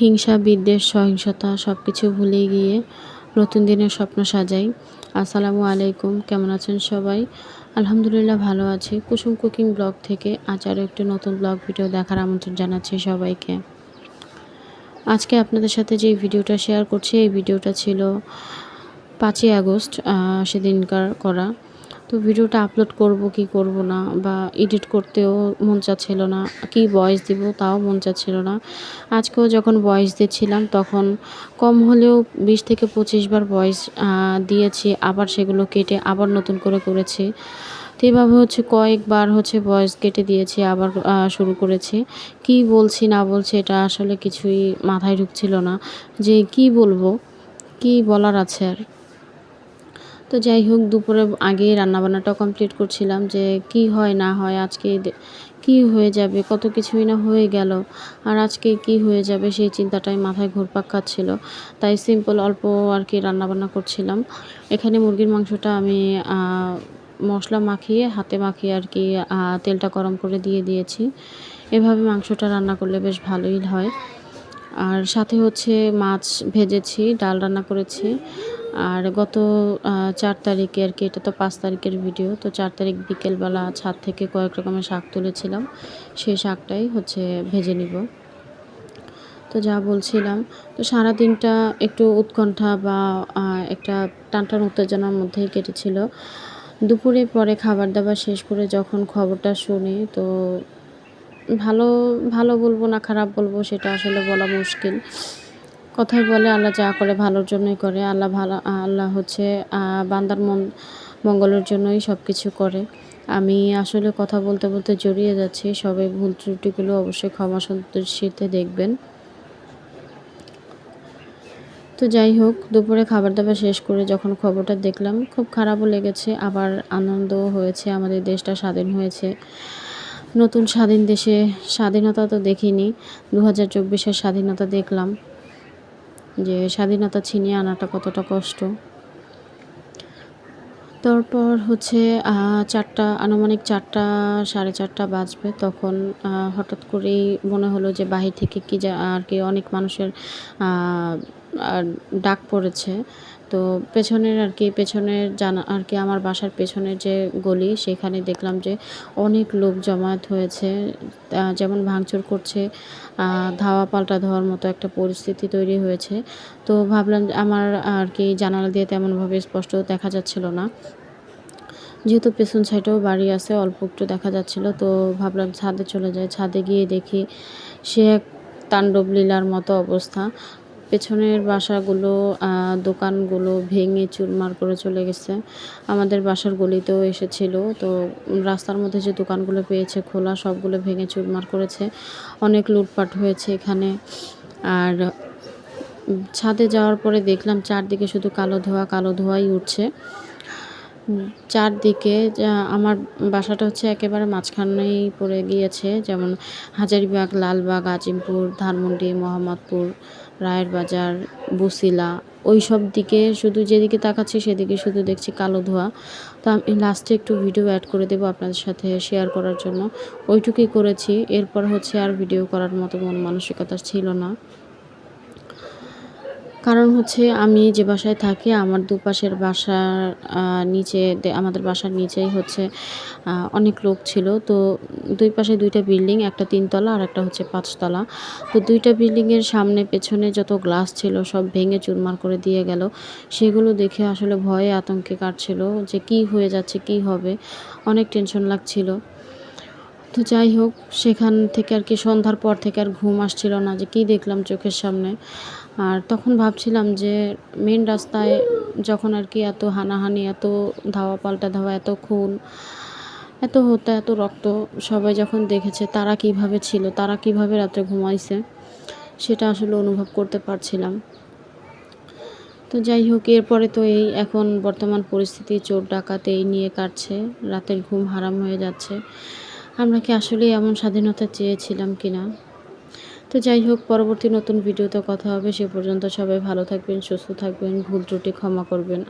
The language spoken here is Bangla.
হিংসা, বিদ্বেষ, সহিংসতা সব কিছু ভুলে গিয়ে নতুন দিনের স্বপ্ন সাজাই। আসসালামু আলাইকুম, কেমন আছেন সবাই? আলহামদুলিল্লাহ ভালো আছি। কুসুম কুকিং ব্লগ থেকে আজ আরও একটি নতুন ব্লগ ভিডিও দেখার আমন্ত্রণ জানাচ্ছি সবাইকে। আজকে আপনাদের সাথে যে ভিডিওটা শেয়ার করছি, এই ভিডিওটা ছিল পাঁচই আগস্ট সেদিনকার করা। তো ভিডিওটা আপলোড করব কি করব না বা এডিট করতেও মন চাচ্ছিল না, কি ভয়েস দিব তাও মন চাচ্ছিল না। আজকেও যখন ভয়েস দিচ্ছিলাম তখন কম হলেও বিশ থেকে পঁচিশ বার ভয়েস দিয়েছি, আবার সেগুলো কেটে আবার নতুন করে করেছি। তো এভাবে হচ্ছে কয়েকবার হচ্ছে ভয়েস কেটে দিয়েছি, আবার শুরু করেছি। কি বলছি না বলছি এটা আসলে কিছুই মাথায় ঢুকছিল না যে কি বলব, কি বলার আছে আর? তো যাই হোক, দুপুরে আগে রান্নাবান্নাটাও কমপ্লিট করছিলাম যে কি হয়, না হয়, আজকে কি হয়ে যাবে, কত কিছুই না হয়ে গেল। আর আজকে কি হয়ে যাবে সেই চিন্তাটাই মাথায় ঘুরপাক খাচ্ছিল। তাই সিম্পল অল্প আর কি রান্নাবান্না করছিলাম। এখানে মুরগির মাংসটা আমি মশলা মাখিয়ে, হাতে মাখিয়ে আর কি তেলটা গরম করে দিয়ে দিয়েছি। এভাবে মাংসটা রান্না করলে বেশ ভালোই হয়। আর সাথে হচ্ছে মাছ ভেজেছি, ডাল রান্না করেছি। আর গত চার তারিখে আর কি, এটা তো পাঁচ তারিখের ভিডিও তো চার তারিখ বিকেলবেলা ছাদ থেকে কয়েক রকমের শাক তুলেছিলাম। সেই শাকটাই হচ্ছে ভেজে নিব। তো যা বলছিলাম, তো সারাদিনটা একটু উৎকণ্ঠা বা একটা টানটান উত্তেজনার মধ্যেই কেটেছিল। দুপুরে পরে খাবার দাবার শেষ করে যখন খবরটা শুনি, তো ভালো ভালো বলব না খারাপ বলব, সেটা আসলে বলা মুশকিল। কথাই বলে, আল্লাহ যা করে ভালোর জন্যই করে। আল্লাহ ভালো, আল্লাহ হচ্ছে বান্দার মন, মঙ্গলের জন্যই সব কিছু করে। আমি আসলে কথা বলতে বলতে জড়িয়ে যাচ্ছি। সবাই ভুল ত্রুটিগুলো অবশ্যই ক্ষমা সন্তুষ্টিতে দেখবেন। তো যাই হোক, দুপুরে খাবার দাবার শেষ করে যখন খবরটা দেখলাম, খুব খারাপও লেগেছে। আবার আনন্দও হয়েছে, আমাদের দেশটা স্বাধীন হয়েছে। নতুন স্বাধীন দেশে স্বাধীনতা তো দেখিনি। দু হাজার স্বাধীনতা দেখলাম। যে স্বাধীনতা ছিনিয়ে আনাটা কতটা কষ্ট। তারপর হচ্ছে চারটা, আনুমানিক চারটা, সাড়ে চারটা বাজবে। তখন হঠাৎ করেই মনে হলো যে বাহির থেকে কি যা আর কি অনেক মানুষের ডাক পড়েছে। তো পেছনের আর কি, পেছনের জানা, আর কি আমার বাসার পেছনের যে গলি, সেখানে দেখলাম যে অনেক লোক জমায়েত হয়েছে। যেমন ভাঙচুর করছে ধাওয়া পাল্টা ধোয়ার মতো একটা পরিস্থিতি তৈরি হয়েছে। তো ভাবলাম আমার আর কি জানালা দিয়ে তেমনভাবে স্পষ্ট দেখা যাচ্ছিল না। যেহেতু পেছন সাইডেও বাড়ি আছে, অল্প একটু দেখা যাচ্ছিল, তো ভাবলাম ছাদে চলে যায় ছাদে গিয়ে দেখি সে এক তাণ্ডব লীলার মতো অবস্থা। পেছনের বাসাগুলো দোকানগুলো ভেঙে চুরমার করে চলে গেছে। আমাদের বাসার গলিতেও এসেছিল। তো রাস্তার মধ্যে যে দোকানগুলো পেয়েছে, খোলা, সবগুলো ভেঙে চুরমার করেছে। অনেক লুটপাট হয়েছে এখানে। আর ছাদে যাওয়ার পরে দেখলাম চারদিকে শুধু কালো ধোয়া, কালো ধোয়াই উঠছে। চারদিকে আমার বাসাটা হচ্ছে একেবারে মাঝখানেই পড়ে গিয়েছে, যেমন হাজারিবাগ, লালবাগ, আজিমপুর, ধানমন্ডি, মোহাম্মদপুর রায়ের বাজার বসিলা ওই সব দিকে শুধু যেদিকে তাকাচ্ছি সেদিকে শুধু দেখছি কালো ধোয়া। তো আমি লাস্টে একটু ভিডিও অ্যাড করে দেবো আপনাদের সাথে শেয়ার করার জন্য। ওইটুকুই করেছি, এরপর হচ্ছে আর ভিডিও করার মতো মন মানসিকতা ছিল না। কারণ হচ্ছে আমি যে বাসায় থাকি, আমার দুপাশের বাসার নিচে আমাদের বাসার নিচেই হচ্ছে অনেক লোক ছিল। তো দুই পাশে দুইটা বিল্ডিং, একটা তিনতলা আর একটা হচ্ছে পাঁচতলা। তো দুইটা বিল্ডিংয়ের সামনে পেছনে যত গ্লাস ছিল, সব ভেঙে চুরমার করে দিয়ে গেল। সেগুলো দেখে আসলে ভয়ে আতঙ্কে কাটছিল যে কি হয়ে যাচ্ছে, কি হবে? অনেক টেনশন লাগছিল। তো যাই হোক, সেখান থেকে আর কি সন্ধ্যার পর থেকে আর ঘুম আসছিল না, যে কী দেখলাম চোখের সামনে। আর তখন ভাবছিলাম যে মেন রাস্তায় যখন আর কি এত হানাহানি, এত ধাওয়া পাল্টা ধাওয়া, এত খুন, এত হত্যা, এত রক্ত সবাই যখন দেখেছে, তারা কীভাবে ছিল, তারা কীভাবে রাত্রে ঘুমাইছে, সেটা আসলে অনুভব করতে পারছিলাম। তো যাই হোক, এরপরে তো এই এখন বর্তমান পরিস্থিতি, চোর ডাকাতে এই নিয়ে কাটছে, রাতের ঘুম হারাম হয়ে যাচ্ছে। আমরা কি আসলে এমন স্বাধীনতা চেয়েছিলাম কি না তো যাই হোক, পরবর্তী নতুন ভিডিওতে কথা হবে। সে পর্যন্ত সবাই ভালো থাকবেন, সুস্থ থাকবেন, ভুল ত্রুটি ক্ষমা করবেন।